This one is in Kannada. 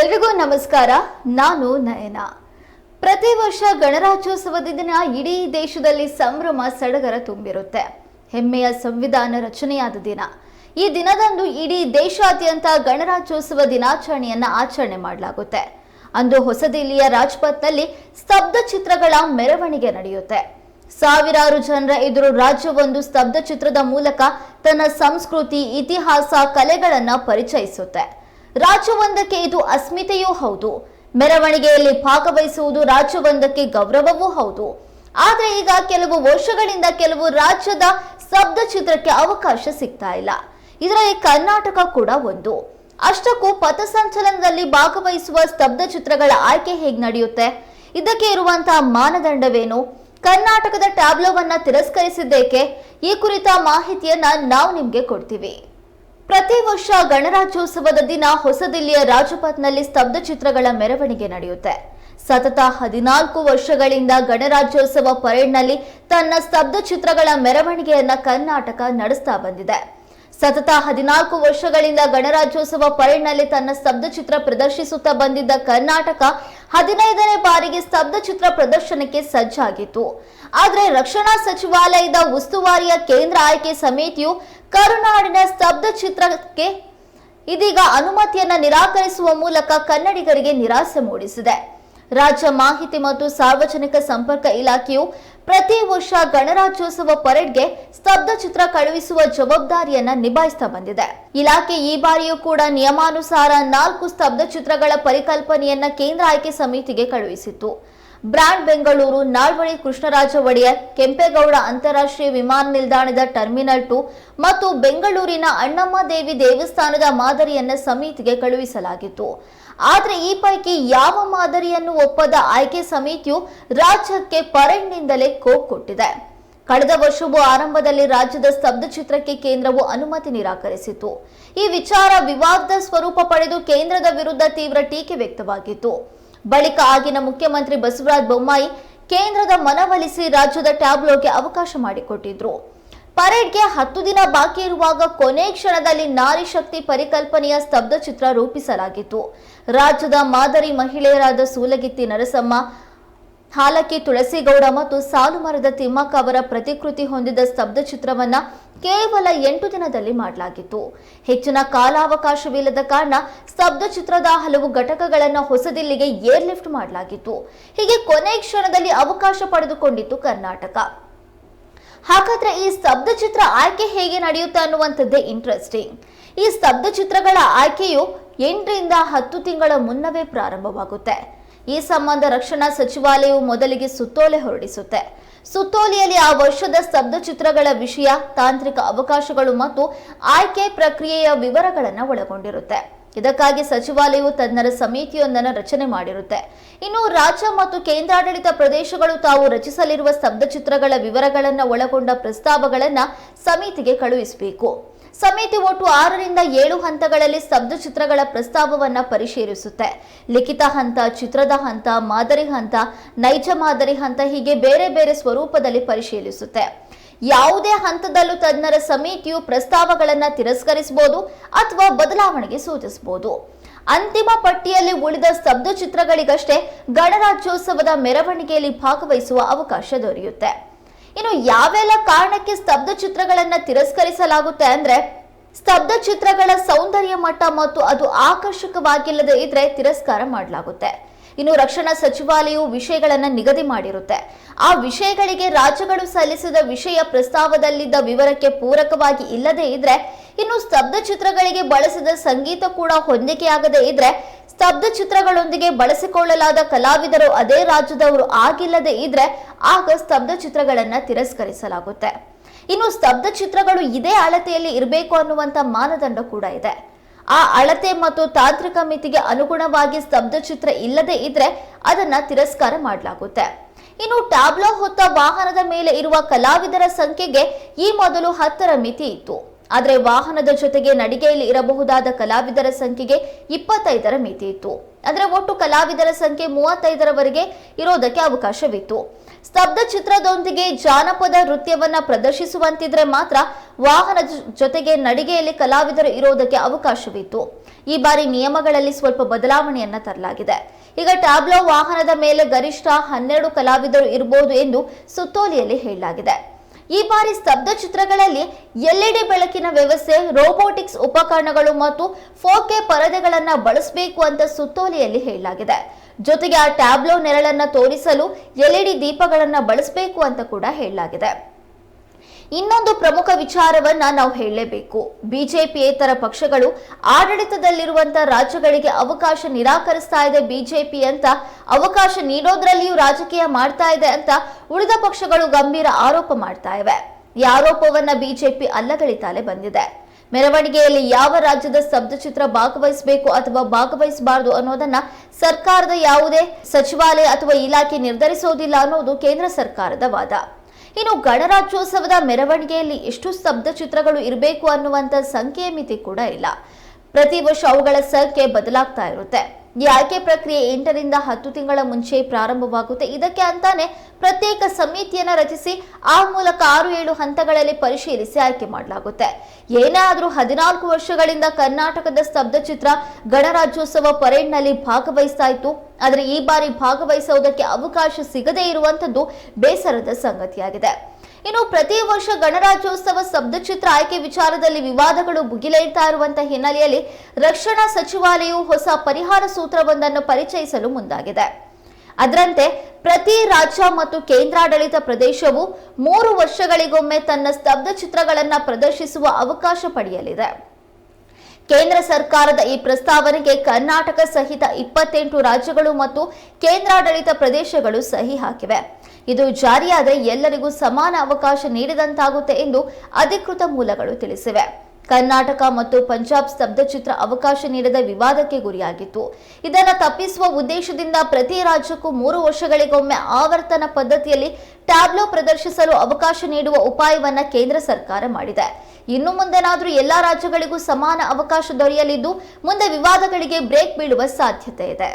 ಎಲ್ರಿಗೂ ನಮಸ್ಕಾರ. ನಾನು ನಯನ. ಪ್ರತಿ ವರ್ಷ ಗಣರಾಜ್ಯೋತ್ಸವದ ದಿನ ಇಡೀ ದೇಶದಲ್ಲಿ ಸಂಭ್ರಮ ಸಡಗರ ತುಂಬಿರುತ್ತೆ. ಹೆಮ್ಮೆಯ ಸಂವಿಧಾನ ರಚನೆಯಾದ ದಿನ. ಈ ದಿನದಂದು ಇಡೀ ದೇಶಾದ್ಯಂತ ಗಣರಾಜ್ಯೋತ್ಸವ ದಿನಾಚರಣೆಯನ್ನ ಆಚರಣೆ ಮಾಡಲಾಗುತ್ತೆ. ಅಂದು ಹೊಸದಿಲ್ಲಿಯ ರಾಜ್ಪಥ್ನಲ್ಲಿ ಸ್ತಬ್ಧ ಚಿತ್ರಗಳ ಮೆರವಣಿಗೆ ನಡೆಯುತ್ತೆ. ಸಾವಿರಾರು ಜನರ ಎದುರು ರಾಜ್ಯವೊಂದು ಸ್ತಬ್ಧ ಚಿತ್ರದ ಮೂಲಕ ತನ್ನ ಸಂಸ್ಕೃತಿ, ಇತಿಹಾಸ, ಕಲೆಗಳನ್ನು ಪರಿಚಯಿಸುತ್ತೆ. ರಾಜ್ಯವೊಂದಕ್ಕೆ ಇದು ಅಸ್ಮಿತೆಯೂ ಹೌದು. ಮೆರವಣಿಗೆಯಲ್ಲಿ ಭಾಗವಹಿಸುವುದು ರಾಜ್ಯವೊಂದಕ್ಕೆ ಗೌರವವೂ ಹೌದು. ಆದರೆ ಈಗ ಕೆಲವು ವರ್ಷಗಳಿಂದ ಕೆಲವು ರಾಜ್ಯದ ಸ್ತಬ್ಧ ಚಿತ್ರಕ್ಕೆ ಅವಕಾಶ ಸಿಗ್ತಾ ಇಲ್ಲ. ಇದರಲ್ಲಿ ಕರ್ನಾಟಕ ಕೂಡ ಒಂದು. ಅಷ್ಟಕ್ಕೂ ಪಥಸಂಚಲನದಲ್ಲಿ ಭಾಗವಹಿಸುವ ಸ್ತಬ್ಧ ಚಿತ್ರಗಳ ಆಯ್ಕೆ ಹೇಗೆ ನಡೆಯುತ್ತೆ? ಇದಕ್ಕೆ ಇರುವಂತಹ ಮಾನದಂಡವೇನು? ಕರ್ನಾಟಕದ ಟ್ಯಾಬ್ಲೋವನ್ನ ತಿರಸ್ಕರಿಸಿದ್ದೇಕೆ? ಈ ಕುರಿತ ಮಾಹಿತಿಯನ್ನ ನಾವು ನಿಮ್ಗೆ ಕೊಡ್ತೀವಿ. ಪ್ರತಿ ವರ್ಷ ಗಣರಾಜ್ಯೋತ್ಸವದ ದಿನ ಹೊಸದಿಲ್ಲಿಯ ರಾಜಪಥ್ನಲ್ಲಿ ಸ್ತಬ್ಧ ಚಿತ್ರಗಳ ಮೆರವಣಿಗೆ ನಡೆಯುತ್ತೆ. ಸತತ ಹದಿನಾಲ್ಕು ವರ್ಷಗಳಿಂದ ಗಣರಾಜ್ಯೋತ್ಸವ ಪರೇಡ್ನಲ್ಲಿ ತನ್ನ ಸ್ತಬ್ಧ ಚಿತ್ರಗಳ ಮೆರವಣಿಗೆಯನ್ನ ಕರ್ನಾಟಕ ನಡೆಸ್ತಾ ಬಂದಿದೆ. ಸತತ ಹದಿನಾಲ್ಕು ವರ್ಷಗಳಿಂದ ಗಣರಾಜ್ಯೋತ್ಸವ ಪರೇಡ್ನಲ್ಲಿ ತನ್ನ ಸ್ತಬ್ಧ ಚಿತ್ರ ಪ್ರದರ್ಶಿಸುತ್ತಾ ಬಂದಿದ್ದ ಕರ್ನಾಟಕ ಹದಿನೈದನೇ ಬಾರಿಗೆ ಸ್ತಬ್ಧ ಚಿತ್ರ ಪ್ರದರ್ಶನಕ್ಕೆ ಸಜ್ಜಾಗಿತ್ತು. ಆದರೆ ರಕ್ಷಣಾ ಸಚಿವಾಲಯದ ಉಸ್ತುವಾರಿಯ ಕೇಂದ್ರ ಆಯ್ಕೆ ಸಮಿತಿಯು ಕರುನಾಡಿನ ಸ್ತಬ್ಧ ಚಿತ್ರಕ್ಕೆ ಇದೀಗ ಅನುಮತಿಯನ್ನ ನಿರಾಕರಿಸುವ ಮೂಲಕ ಕನ್ನಡಿಗರಿಗೆ ನಿರಾಸೆ ಮೂಡಿಸಿದೆ. ರಾಜ್ಯ ಮಾಹಿತಿ ಮತ್ತು ಸಾರ್ವಜನಿಕ ಸಂಪರ್ಕ ಇಲಾಖೆಯು ಪ್ರತಿ ವರ್ಷ ಗಣರಾಜ್ಯೋತ್ಸವ ಪರೇಡ್ಗೆ ಸ್ತಬ್ಧ ಚಿತ್ರ ಕಳುಹಿಸುವ ಜವಾಬ್ದಾರಿಯನ್ನ ನಿಭಾಯಿಸ್ತಾ ಬಂದಿದೆ. ಇಲಾಖೆ ಈ ಬಾರಿಯೂ ಕೂಡ ನಿಯಮಾನುಸಾರ ನಾಲ್ಕು ಸ್ತಬ್ಧ ಚಿತ್ರಗಳ ಪರಿಕಲ್ಪನೆಯನ್ನ ಕೇಂದ್ರ ಆಯ್ಕೆ ಸಮಿತಿಗೆ ಕಳುಹಿಸಿತ್ತು. ಬ್ರಾಂಡ್ ಬೆಂಗಳೂರು ನಾಲ್ವಡಿ ಕೃಷ್ಣರಾಜ ಒಡೆಯರ್, ಕೆಂಪೇಗೌಡ ಅಂತಾರಾಷ್ಟ್ರೀಯ ವಿಮಾನ ನಿಲ್ದಾಣದ ಟರ್ಮಿನಲ್ ಟು ಮತ್ತು ಬೆಂಗಳೂರಿನ ಅಣ್ಣಮ್ಮ ದೇವಿ ದೇವಸ್ಥಾನದ ಮಾದರಿಯನ್ನು ಸಮಿತಿಗೆ ಕಳುಹಿಸಲಾಗಿತ್ತು. ಆದರೆ ಈ ಪೈಕಿ ಯಾವ ಮಾದರಿಯನ್ನು ಒಪ್ಪದ ಆಯ್ಕೆ ಸಮಿತಿಯು ರಾಜ್ಯಕ್ಕೆ ಪರೇಡ್ನಿಂದಲೇ ಕೋಕ್ ಕೊಟ್ಟಿದೆ. ಕಳೆದ ವರ್ಷವೂ ಆರಂಭದಲ್ಲಿ ರಾಜ್ಯದ ಸ್ತಬ್ಧ ಚಿತ್ರಕ್ಕೆ ಕೇಂದ್ರವು ಅನುಮತಿ ನಿರಾಕರಿಸಿತು. ಈ ವಿಚಾರ ವಿವಾದದ ಸ್ವರೂಪ ಪಡೆದು ಕೇಂದ್ರದ ವಿರುದ್ಧ ತೀವ್ರ ಟೀಕೆ ವ್ಯಕ್ತವಾಗಿತ್ತು. ಬಳಿಕ ಆಗಿನ ಮುಖ್ಯಮಂತ್ರಿ ಬಸವರಾಜ ಬೊಮ್ಮಾಯಿ ಕೇಂದ್ರದ ಮನವೊಲಿಸಿ ರಾಜ್ಯದ ಟ್ಯಾಬ್ಲೋಗೆ ಅವಕಾಶ ಮಾಡಿಕೊಟ್ಟಿದ್ರು. ಪರೇಡ್ಗೆ ಹತ್ತು ದಿನ ಬಾಕಿ ಇರುವಾಗ ಕೊನೆ ಕ್ಷಣದಲ್ಲಿ ನಾರಿ ಶಕ್ತಿ ಪರಿಕಲ್ಪನೆಯ ಸ್ತಬ್ಧ ಚಿತ್ರ ರೂಪಿಸಲಾಗಿತ್ತು. ರಾಜ್ಯದ ಮಾದರಿ ಮಹಿಳೆಯರಾದ ಸೂಲಗಿತ್ತಿ ನರಸಮ್ಮ, ಹಾಲಕ್ಕಿ ತುಳಸಿಗೌಡ ಮತ್ತು ಸಾಲುಮರದ ತಿಮ್ಮಕ್ಕ ಅವರ ಪ್ರತಿಕೃತಿ ಹೊಂದಿದ ಸ್ತಬ್ಧ ಚಿತ್ರವನ್ನ ಕೇವಲ ಎಂಟು ದಿನದಲ್ಲಿ ಮಾಡಲಾಗಿತ್ತು. ಹೆಚ್ಚಿನ ಕಾಲಾವಕಾಶವಿಲ್ಲದ ಕಾರಣ ಸ್ತಬ್ಧ ಚಿತ್ರದ ಹಲವು ಘಟಕಗಳನ್ನು ಹೊಸದಿಲ್ಲಿಗೆ ಏರ್ ಲಿಫ್ಟ್ ಮಾಡಲಾಗಿತ್ತು. ಹೀಗೆ ಕೊನೆ ಕ್ಷಣದಲ್ಲಿ ಅವಕಾಶ ಪಡೆದುಕೊಂಡಿತ್ತು ಕರ್ನಾಟಕ. ಹಾಗಾದ್ರೆ ಈ ಸ್ತಬ್ಧ ಚಿತ್ರ ಆಯ್ಕೆ ಹೇಗೆ ನಡೆಯುತ್ತೆ ಅನ್ನುವಂಥದ್ದೇ ಇಂಟ್ರೆಸ್ಟಿಂಗ್ ಈ ಸ್ತಬ್ಧ ಚಿತ್ರಗಳ ಆಯ್ಕೆಯು ಎಂಟರಿಂದ ಹತ್ತು ತಿಂಗಳ ಮುನ್ನವೇ ಪ್ರಾರಂಭವಾಗುತ್ತೆ. ಈ ಸಂಬಂಧ ರಕ್ಷಣಾ ಸಚಿವಾಲಯವು ಮೊದಲಿಗೆ ಸುತ್ತೋಲೆ ಹೊರಡಿಸುತ್ತೆ. ಸುತ್ತೋಲೆಯಲ್ಲಿ ಆ ವರ್ಷದ ಸ್ತಬ್ಧ ಚಿತ್ರಗಳ ವಿಷಯ, ತಾಂತ್ರಿಕ ಅವಕಾಶಗಳು ಮತ್ತು ಆಯ್ಕೆ ಪ್ರಕ್ರಿಯೆಯ ವಿವರಗಳನ್ನು ಒಳಗೊಂಡಿರುತ್ತೆ. ಇದಕ್ಕಾಗಿ ಸಚಿವಾಲಯವು ತಜ್ಞರ ಸಮಿತಿಯೊಂದನ್ನು ರಚನೆ ಮಾಡಿರುತ್ತೆ. ಇನ್ನು ರಾಜ್ಯ ಮತ್ತು ಕೇಂದ್ರಾಡಳಿತ ಪ್ರದೇಶಗಳು ತಾವು ರಚಿಸಲಿರುವ ಸ್ತಬ್ಧ ಚಿತ್ರಗಳ ವಿವರಗಳನ್ನು ಒಳಗೊಂಡ ಪ್ರಸ್ತಾವಗಳನ್ನು ಸಮಿತಿಗೆ ಕಳುಹಿಸಬೇಕು. ಸಮಿತಿ ಒಟ್ಟು ಆರರಿಂದ ಏಳು ಹಂತಗಳಲ್ಲಿ ಸ್ತಬ್ಧ ಚಿತ್ರಗಳ ಪ್ರಸ್ತಾವವನ್ನು ಪರಿಶೀಲಿಸುತ್ತೆ. ಲಿಖಿತ ಹಂತ, ಚಿತ್ರದ ಹಂತ, ಮಾದರಿ ಹಂತ, ನೈಜ ಮಾದರಿ ಹಂತ ಹೀಗೆ ಬೇರೆ ಬೇರೆ ಸ್ವರೂಪದಲ್ಲಿ ಪರಿಶೀಲಿಸುತ್ತೆ. ಯಾವುದೇ ಹಂತದಲ್ಲೂ ತಜ್ಞರ ಸಮಿತಿಯು ಪ್ರಸ್ತಾವಗಳನ್ನು ತಿರಸ್ಕರಿಸಬಹುದು ಅಥವಾ ಬದಲಾವಣೆಗೆ ಸೂಚಿಸಬಹುದು ಅಂತಿಮ ಪಟ್ಟಿಯಲ್ಲಿ ಉಳಿದ ಸ್ತಬ್ಧ ಚಿತ್ರಗಳಿಗಷ್ಟೇ ಗಣರಾಜ್ಯೋತ್ಸವದ ಮೆರವಣಿಗೆಯಲ್ಲಿ ಭಾಗವಹಿಸುವ ಅವಕಾಶ ದೊರೆಯುತ್ತೆ. ಇನ್ನು ಯಾವೆಲ್ಲ ಕಾರಣಕ್ಕೆ ಸ್ತಬ್ಧ ಚಿತ್ರಗಳನ್ನ ತಿರಸ್ಕರಿಸಲಾಗುತ್ತೆ ಅಂದ್ರೆ ಸ್ತಬ್ಧ ಚಿತ್ರಗಳ ಸೌಂದರ್ಯ ಮಟ್ಟ ಮತ್ತು ಅದು ಆಕರ್ಷಕವಾಗಿಲ್ಲದೆ ಇದ್ರೆ ತಿರಸ್ಕಾರ ಮಾಡಲಾಗುತ್ತೆ. ಇನ್ನು ರಕ್ಷಣಾ ಸಚಿವಾಲಯವು ವಿಷಯಗಳನ್ನು ನಿಗದಿ ಮಾಡಿರುತ್ತೆ. ಆ ವಿಷಯಗಳಿಗೆ ರಾಜ್ಯಗಳು ಸಲ್ಲಿಸಿದ ವಿಷಯ ಪ್ರಸ್ತಾವದಲ್ಲಿದ್ದ ವಿವರಕ್ಕೆ ಪೂರಕವಾಗಿ ಇಲ್ಲದೆ ಇದ್ರೆ ಇನ್ನು ಸ್ತಬ್ಧ ಚಿತ್ರಗಳಿಗೆ ಬಳಸಿದ ಸಂಗೀತ ಕೂಡ ಹೊಂದಿಕೆಯಾಗದೇ ಇದ್ರೆ ಸ್ತಬ್ಧ ಚಿತ್ರಗಳೊಂದಿಗೆ ಬಳಸಿಕೊಳ್ಳಲಾದ ಕಲಾವಿದರು ಅದೇ ರಾಜ್ಯದವರು ಆಗಿಲ್ಲದೆ ಇದ್ರೆ ಆಗ ಸ್ತಬ್ಧ ಚಿತ್ರಗಳನ್ನ ತಿರಸ್ಕರಿಸಲಾಗುತ್ತೆ. ಇನ್ನು ಸ್ತಬ್ಧ ಚಿತ್ರಗಳು ಇದೇ ಅಳತೆಯಲ್ಲಿ ಇರಬೇಕು ಅನ್ನುವಂತ ಮಾನದಂಡ ಕೂಡ ಇದೆ. ಆ ಅಳತೆ ಮತ್ತು ತಾಂತ್ರಿಕ ಮಿತಿಗೆ ಅನುಗುಣವಾಗಿ ಸ್ತಬ್ಧ ಚಿತ್ರ ಇಲ್ಲದೆ ಇದ್ರೆ ಅದನ್ನ ತಿರಸ್ಕಾರ ಮಾಡಲಾಗುತ್ತೆ. ಇನ್ನು ಟ್ಯಾಬ್ಲೋ ಹೊತ್ತ ವಾಹನದ ಮೇಲೆ ಇರುವ ಕಲಾವಿದರ ಸಂಖ್ಯೆಗೆ ಈ ಮೊದಲು ಹತ್ತರ ಮಿತಿ ಇತ್ತು. ಆದರೆ ವಾಹನದ ಜೊತೆಗೆ ನಡಿಗೆಯಲ್ಲಿ ಇರಬಹುದಾದ ಕಲಾವಿದರ ಸಂಖ್ಯೆಗೆ ಇಪ್ಪತ್ತೈದರ ಮಿತಿ ಇತ್ತು. ಅಂದರೆ ಒಟ್ಟು ಕಲಾವಿದರ ಸಂಖ್ಯೆ ಮೂವತ್ತೈದರವರೆಗೆ ಇರೋದಕ್ಕೆ ಅವಕಾಶವಿತ್ತು. ಸ್ತಬ್ಧ ಚಿತ್ರದೊಂದಿಗೆ ಜಾನಪದ ನೃತ್ಯವನ್ನ ಪ್ರದರ್ಶಿಸುವಂತಿದ್ರೆ ಮಾತ್ರ ವಾಹನ ಜೊತೆಗೆ ನಡಿಗೆಯಲ್ಲಿ ಕಲಾವಿದರು ಇರೋದಕ್ಕೆ ಅವಕಾಶವಿತ್ತು. ಈ ಬಾರಿ ನಿಯಮಗಳಲ್ಲಿ ಸ್ವಲ್ಪ ಬದಲಾವಣೆಯನ್ನ ತರಲಾಗಿದೆ. ಈಗ ಟ್ಯಾಬ್ಲೋ ವಾಹನದ ಮೇಲೆ ಗರಿಷ್ಠ ಹನ್ನೆರಡು ಕಲಾವಿದರು ಇರಬಹುದು ಎಂದು ಸುತ್ತೋಲೆಯಲ್ಲಿ ಹೇಳಲಾಗಿದೆ. ಈ ಬಾರಿ ಸ್ತಬ್ಧ ಚಿತ್ರಗಳಲ್ಲಿ ಎಲ್ಇಡಿ ಬೆಳಕಿನ ವ್ಯವಸ್ಥೆ ರೋಬೋಟಿಕ್ಸ್ ಉಪಕರಣಗಳು ಮತ್ತು ಫೋಕೆ ಪರದೆಗಳನ್ನ ಬಳಸಬೇಕು ಅಂತ ಸುತ್ತೋಲೆಯಲ್ಲಿ ಹೇಳಲಾಗಿದೆ. ಜೊತೆಗೆ ಆ ಟ್ಯಾಬ್ಲೋ ನೆರಳನ್ನ ತೋರಿಸಲು ಎಲ್ಇಡಿ ದೀಪಗಳನ್ನ ಬಳಸಬೇಕು ಅಂತ ಕೂಡ ಹೇಳಲಾಗಿದೆ. ಇನ್ನೊಂದು ಪ್ರಮುಖ ವಿಚಾರವನ್ನ ನಾವು ಹೇಳಲೇಬೇಕು. ಬಿಜೆಪಿಯೇತರ ಪಕ್ಷಗಳು ಆಡಳಿತದಲ್ಲಿರುವಂತ ರಾಜ್ಯಗಳಿಗೆ ಅವಕಾಶ ನಿರಾಕರಿಸ್ತಾ ಇದೆ ಬಿಜೆಪಿ ಅಂತ, ಅವಕಾಶ ನೀಡೋದ್ರಲ್ಲಿಯೂ ರಾಜಕೀಯ ಮಾಡ್ತಾ ಇದೆ ಅಂತ ಉಳಿದ ಪಕ್ಷಗಳು ಗಂಭೀರ ಆರೋಪ ಮಾಡ್ತಾ ಇವೆ. ಈ ಆರೋಪವನ್ನ ಬಿಜೆಪಿ ಅಲ್ಲಗಳಿತಾಲೆ ಬಂದಿದೆ. ಮೆರವಣಿಗೆಯಲ್ಲಿ ಯಾವ ರಾಜ್ಯದ ಸ್ತಬ್ಧಚಿತ್ರ ಭಾಗವಹಿಸಬೇಕು ಅಥವಾ ಭಾಗವಹಿಸಬಾರದು ಅನ್ನೋದನ್ನ ಸರ್ಕಾರದ ಯಾವುದೇ ಸಚಿವಾಲಯ ಅಥವಾ ಇಲಾಖೆ ನಿರ್ಧರಿಸೋದಿಲ್ಲ ಅನ್ನೋದು ಕೇಂದ್ರ ಸರ್ಕಾರದ ವಾದ. ಇನ್ನು ಗಣರಾಜ್ಯೋತ್ಸವದ ಮೆರವಣಿಗೆಯಲ್ಲಿ ಎಷ್ಟು ಸ್ತಬ್ಧ ಚಿತ್ರಗಳು ಇರಬೇಕು ಅನ್ನುವಂಥ ಸಂಖ್ಯೆ ಮಿತಿ ಕೂಡ ಇಲ್ಲ. ಪ್ರತಿ ವರ್ಷ ಅವುಗಳ ಸಂಖ್ಯೆ ಬದಲಾಗ್ತಾ ಇರುತ್ತೆ. ಈ ಆಯ್ಕೆ ಪ್ರಕ್ರಿಯೆ ಎಂಟರಿಂದ ಹತ್ತು ತಿಂಗಳ ಮುಂಚೆ ಪ್ರಾರಂಭವಾಗುತ್ತೆ? ಇದಕ್ಕೆ ಅಂತಾನೆ ಪ್ರತ್ಯೇಕ ಸಮಿತಿಯನ್ನ ರಚಿಸಿ, ಆ ಮೂಲಕ ಆರು ಏಳು ಹಂತಗಳಲ್ಲಿ ಪರಿಶೀಲಿಸಿ ಆಯ್ಕೆ ಮಾಡಲಾಗುತ್ತೆ. ಏನೇ ಆದರೂ ಹದಿನಾಲ್ಕು ವರ್ಷಗಳಿಂದ ಕರ್ನಾಟಕದ ಸ್ತಬ್ಧ ಚಿತ್ರ ಗಣರಾಜ್ಯೋತ್ಸವ ಪರೇಡ್ನಲ್ಲಿ ಭಾಗವಹಿಸ್ತಾ ಇತ್ತು ಆದರೆ ಈ ಬಾರಿ ಭಾಗವಹಿಸುವುದಕ್ಕೆ ಅವಕಾಶ ಸಿಗದೇ ಇರುವಂತದ್ದು ಬೇಸರದ ಸಂಗತಿಯಾಗಿದೆ. ಇನ್ನು ಪ್ರತಿ ವರ್ಷ ಗಣರಾಜ್ಯೋತ್ಸವ ಸ್ತಬ್ಧಚಿತ್ರ ಆಯ್ಕೆ ವಿಚಾರದಲ್ಲಿ ವಿವಾದಗಳು ಭುಗಿಲೇಳ್ತಾ ಇರುವಂತಹ ಹಿನ್ನೆಲೆಯಲ್ಲಿ ರಕ್ಷಣಾ ಸಚಿವಾಲಯವು ಹೊಸ ಪರಿಹಾರ ಸೂತ್ರವೊಂದನ್ನು ಪರಿಚಯಿಸಲು ಮುಂದಾಗಿದೆ. ಅದರಂತೆ ಪ್ರತಿ ರಾಜ್ಯ ಮತ್ತು ಕೇಂದ್ರಾಡಳಿತ ಪ್ರದೇಶವು ಮೂರು ವರ್ಷಗಳಿಗೊಮ್ಮೆ ತನ್ನ ಸ್ತಬ್ಧ ಚಿತ್ರಗಳನ್ನು ಪ್ರದರ್ಶಿಸುವ ಅವಕಾಶ ಪಡೆಯಲಿದೆ. ಕೇಂದ್ರ ಸರ್ಕಾರದ ಈ ಪ್ರಸ್ತಾವನೆಗೆ ಕರ್ನಾಟಕ ಸಹಿತ ಇಪ್ಪತ್ತೆಂಟು ರಾಜ್ಯಗಳು ಮತ್ತು ಕೇಂದ್ರಾಡಳಿತ ಪ್ರದೇಶಗಳು ಸಹಿ ಹಾಕಿವೆ. ಇದು ಜಾರಿಯಾದರೆ ಎಲ್ಲರಿಗೂ ಸಮಾನ ಅವಕಾಶ ನೀಡಿದಂತಾಗುತ್ತೆ ಎಂದು ಅಧಿಕೃತ ಮೂಲಗಳು ತಿಳಿಸಿವೆ. ಕರ್ನಾಟಕ ಮತ್ತು ಪಂಜಾಬ್ ಸ್ತಬ್ಧಚಿತ್ರ ಅವಕಾಶ ನೀಡದ ವಿವಾದಕ್ಕೆ ಗುರಿಯಾಗಿತ್ತು. ಇದನ್ನು ತಪ್ಪಿಸುವ ಉದ್ದೇಶದಿಂದ ಪ್ರತಿ ರಾಜ್ಯಕ್ಕೂ ಮೂರು ವರ್ಷಗಳಿಗೊಮ್ಮೆ ಆವರ್ತನ ಪದ್ಧತಿಯಲ್ಲಿ ಟ್ಯಾಬ್ಲೋ ಪ್ರದರ್ಶಿಸಲು ಅವಕಾಶ ನೀಡುವ ಉಪಾಯವನ್ನ ಕೇಂದ್ರ ಸರ್ಕಾರ ಮಾಡಿದೆ. ಇನ್ನು ಮುಂದೆನಾದರೂ ಎಲ್ಲಾ ರಾಜ್ಯಗಳಿಗೂ ಸಮಾನ ಅವಕಾಶ ದೊರೆಯಲಿದ್ದು, ಮುಂದೆ ವಿವಾದಗಳಿಗೆ ಬ್ರೇಕ್ ಬೀಳುವ ಸಾಧ್ಯತೆ ಇದೆ.